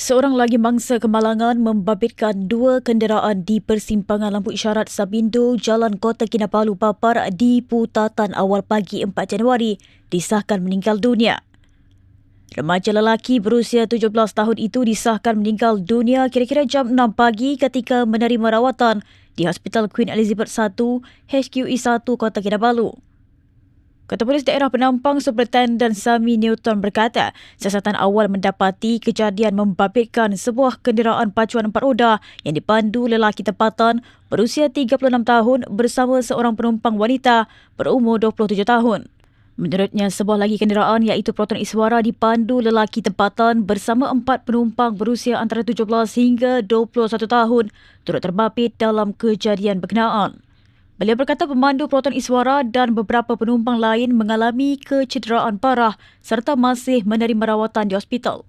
Seorang lagi mangsa kemalangan membabitkan dua kenderaan di persimpangan lampu isyarat Sabindo, Jalan Kota Kinabalu, Papar di putatan awal pagi 4 Januari disahkan meninggal dunia. Remaja lelaki berusia 17 tahun itu disahkan meninggal dunia kira-kira jam 6 pagi ketika menerima rawatan di Hospital Queen Elizabeth I, HQE 1, Kota Kinabalu. Ketua Polis Daerah Penampang Superintendent Sami Newton berkata, siasatan awal mendapati kejadian membabitkan sebuah kenderaan pacuan empat roda yang dipandu lelaki tempatan berusia 36 tahun bersama seorang penumpang wanita berumur 27 tahun. Menurutnya, sebuah lagi kenderaan iaitu Proton Iswara dipandu lelaki tempatan bersama empat penumpang berusia antara 17 hingga 21 tahun turut terbabit dalam kejadian berkenaan. Beliau berkata pemandu Proton Iswara dan beberapa penumpang lain mengalami kecederaan parah serta masih menerima rawatan di hospital.